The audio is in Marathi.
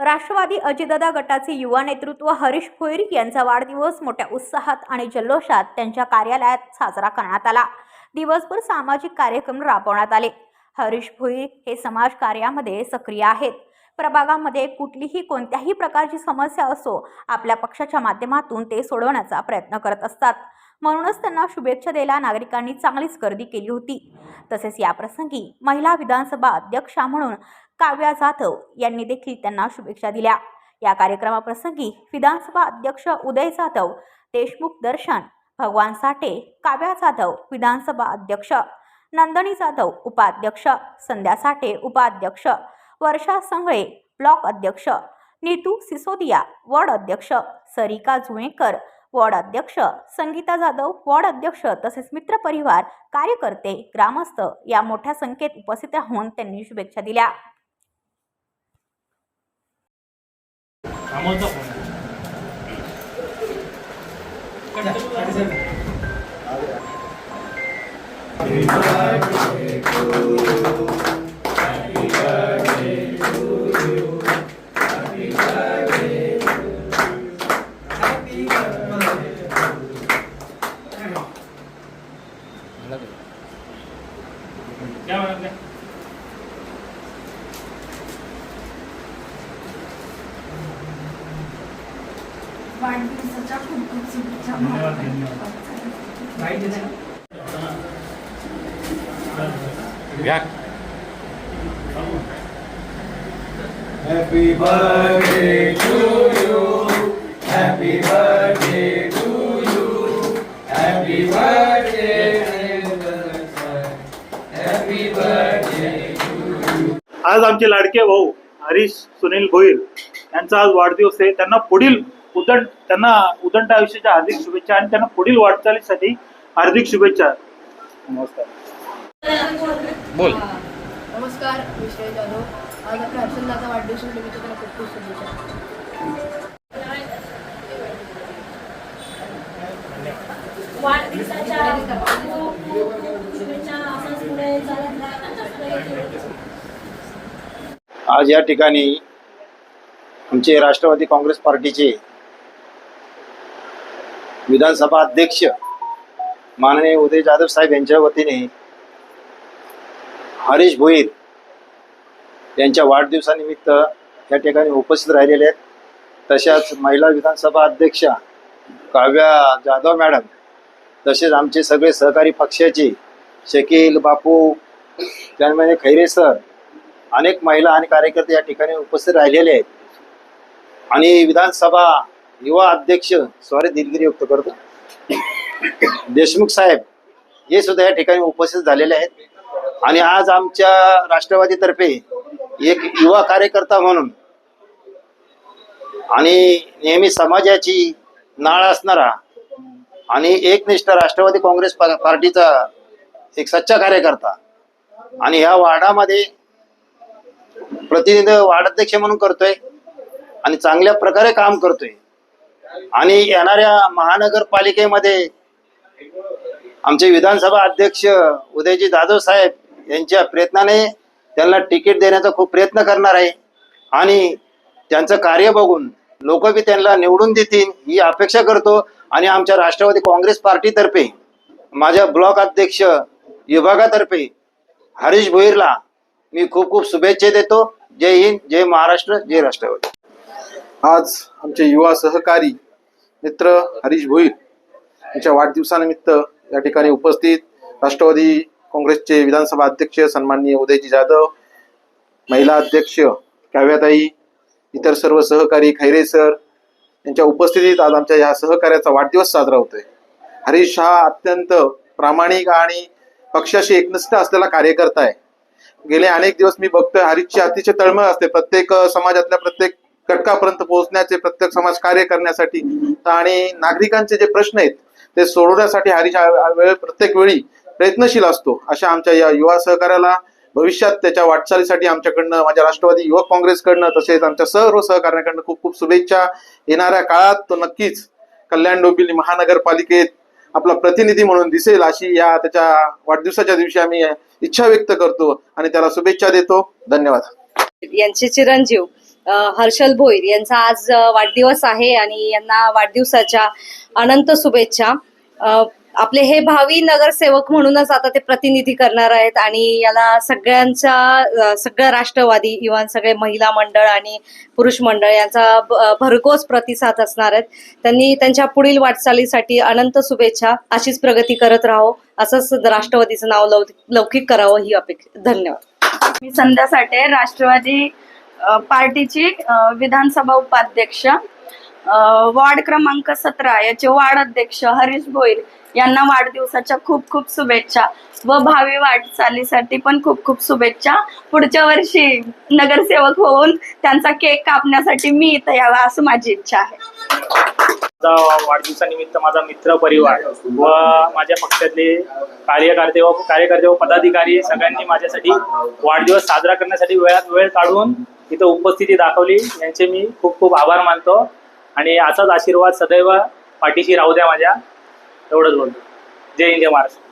राष्ट्रवादी अजितदादा गटाचे युवा नेतृत्व हरीश भोईर यांचा वाढदिवस मोठ्या उत्साहात आणि जल्लोषात त्यांच्या कार्यालयात साजरा करण्यात आला. दिवसभर सामाजिक कार्यक्रम राबवण्यात आले. हरीश भोईर हे समाज कार्यामध्ये सक्रिय आहेत. प्रभागामध्ये कुठलीही कोणत्याही प्रकारची समस्या असो आपल्या पक्षाच्या माध्यमातून ते सोडवण्याचा प्रयत्न करत असतात. म्हणूनच त्यांना शुभेच्छा द्यायला नागरिकांनी चांगलीच गर्दी केली होती. तसेच याप्रसंगी महिला विधानसभा अध्यक्षा म्हणून काव्या जाधव यांनी देखील त्यांना शुभेच्छा दिल्या. या कार्यक्रमाप्रसंगी विधानसभा अध्यक्ष उदय जाधव देशमुख दर्शन भगवान साठे काव्या जाधव विधानसभा अध्यक्ष नंदनी जाधव उपाध्यक्ष संध्या साठे उपाध्यक्ष वर्षा संगळे ब्लॉक अध्यक्ष नीतू सिसोदिया वॉर्ड अध्यक्ष सरिका जुळेकर वॉर्ड अध्यक्ष संगीता जाधव वॉर्ड अध्यक्ष तसेच मित्रपरिवार कार्यकर्ते ग्रामस्थ या मोठ्या संख्येत उपस्थित राहून त्यांनी शुभेच्छा दिल्या. Amount Happy birthday to you. वाढदिवसाच्या खूप खूप शुभेच्छा धन्यवाद, Happy birthday to you. Happy birthday to you. Happy birthday. Happy birthday to you. आज आमचे लाडके भाऊ हरीश सुनील भोईर यांचा आज वाढदिवस आहे त्यांना पुढील उदंड त्यांना उदंड आयुष्याच्या हार्दिक शुभेच्छा आणि त्यांना पुढील वाटचालीसाठी हार्दिक शुभेच्छा. नमस्कार. बोल. नमस्कार श्रेय जाधव. आज आपल्या हर्षलदाचा वाढदिवसानिमित्त त्याला खूप खूप शुभेच्छा. वाढदिवसाच्या खूप खूप शुभेच्छा असंच पुढे चालत राहा. आज या ठिकाणी आमचे राष्ट्रवादी काँग्रेस पार्टीचे विधानसभा अध्यक्ष माननीय उदय जाधव साहेब यांच्या वतीने हरीश भोईर यांच्या वाढदिवसानिमित्त या ठिकाणी उपस्थित राहिलेले आहेत. तशाच महिला विधानसभा अध्यक्षा काव्या जाधव मॅडम तसेच आमचे सगळे सहकारी पक्षाचे शकील बापू त्यामध्ये खैरे सर अनेक महिला आणि कार्यकर्ते या ठिकाणी उपस्थित राहिलेले आहेत. आणि विधानसभा युवा अध्यक्ष स्वारी दिलगिरी व्यक्त करतो. देशमुख साहेब हे सुद्धा या ठिकाणी उपस्थित झालेले आहेत. आणि आज आमच्या राष्ट्रवादीतर्फे एक युवा कार्यकर्ता म्हणून आणि नेहमी समाजाची नाळ असणारा आणि एकनिष्ठ राष्ट्रवादी काँग्रेस पार्टीचा एक सच्चा कार्यकर्ता. आणि ह्या वार्डामध्ये प्रतिनिधी वार्डाध्यक्ष म्हणून करतोय आणि चांगल्या प्रकारे काम करतोय. आणि येणाऱ्या महानगरपालिकेमध्ये आमचे विधानसभा अध्यक्ष उदयजी जाधव साहेब यांच्या प्रयत्नाने त्यांना तिकीट देण्याचा खूप प्रयत्न करणार आहे. आणि त्यांचं कार्य बघून लोक बी त्यांना निवडून देतील ही अपेक्षा करतो. आणि आमच्या राष्ट्रवादी काँग्रेस पार्टीतर्फे माझ्या ब्लॉक अध्यक्ष विभागातर्फे हरीश भोईरला मी खूप खूप शुभेच्छा देतो. जय हिंद जय महाराष्ट्र जय राष्ट्रवादी. आज आमचे युवा सहकारी मित्र हरीश भोईर यांच्या वाढदिवसानिमित्त या ठिकाणी उपस्थित राष्ट्रवादी काँग्रेसचे विधानसभा अध्यक्ष सन्माननीय उदयजी जाधव महिला अध्यक्ष काव्याताई इतर सर्व सहकारी खैरे सर यांच्या उपस्थितीत आज आमच्या या सहकार्याचा वाढदिवस साजरा होतोय. हरीश हा अत्यंत प्रामाणिक आणि पक्षाशी एकनिष्ठ असलेला कार्यकर्ता आहे. गेले अनेक दिवस मी बघतोय हरीशची अतिशय तळमळ असते. प्रत्येक समाजातल्या प्रत्येक घटकापर्यंत पोहोचण्याचे प्रत्येक समाज कार्य करण्यासाठी. आणि नागरिकांचे जे प्रश्न आहेत ते सोडवण्यासाठी हरीश वेळ प्रत्येक वेळी प्रयत्नशील असतो अशा आमच्या या युवा सहकार्याला भविष्यात त्याच्या वाटचालीसाठी आमच्याकडनं माझ्या राष्ट्रवादी युवक काँग्रेसकडनं तसेच आमच्या सर्व सहकार्याकडनं खूप खूप शुभेच्छा. येणाऱ्या काळात तो नक्कीच कल्याण डोंबिवली महानगरपालिकेत आपला प्रतिनिधी म्हणून दिसेल अशी या त्याच्या वाढदिवसाच्या दिवशी आम्ही इच्छा व्यक्त करतो आणि त्याला शुभेच्छा देतो. धन्यवाद. यांचे चिरंजीव हर्षल भोईर यांचा आज वाढदिवस आहे आणि यांना वाढदिवसाच्या अनंत शुभेच्छा. आपले हे भावी नगरसेवक म्हणूनच आता ते प्रतिनिधी करणार आहेत आणि याला सगळ्यांचा सगळ्या राष्ट्रवादी इव्हन सगळे महिला मंडळ आणि पुरुष मंडळ यांचा भरघोस प्रतिसाद असणार आहेत. त्यांनी त्यांच्या पुढील वाटचालीसाठी अनंत शुभेच्छा अशीच प्रगती करत राहो असंच राष्ट्रवादीचं नाव लौकिक करावं ही अपेक्षा धन्यवाद. मी संध्या साठे राष्ट्रवादी पार्टीची विधानसभा उपाध्यक्ष वार्ड क्रमांक सतरा याचे वार्ड अध्यक्ष हरीश भोईर यांना वाढदिवसाच्या खूप खूप शुभेच्छा व भावी वाटचालीसाठी पण खूप खूप शुभेच्छा. पुढच्या वर्षी नगरसेवक होऊन त्यांचा केक कापण्यासाठी मी इथं यावा असं माझी इच्छा आहे. वाढदिवसानिमित्त माझा मित्र परिवार व माझ्या पक्षातले कार्यकर्ते व कार्यकर्ते व पदाधिकारी सगळ्यांनी माझ्यासाठी वाढदिवस साजरा करण्यासाठी वेळात वेळ काढून इथं उपस्थिती दाखवली. यांचे मी खूप खूप आभार मानतो. आणि असाच आशीर्वाद सदैव पाठीशी राहू द्या माझ्या. एवढंच बोलतो. जय हिंद जय महाराष्ट्र.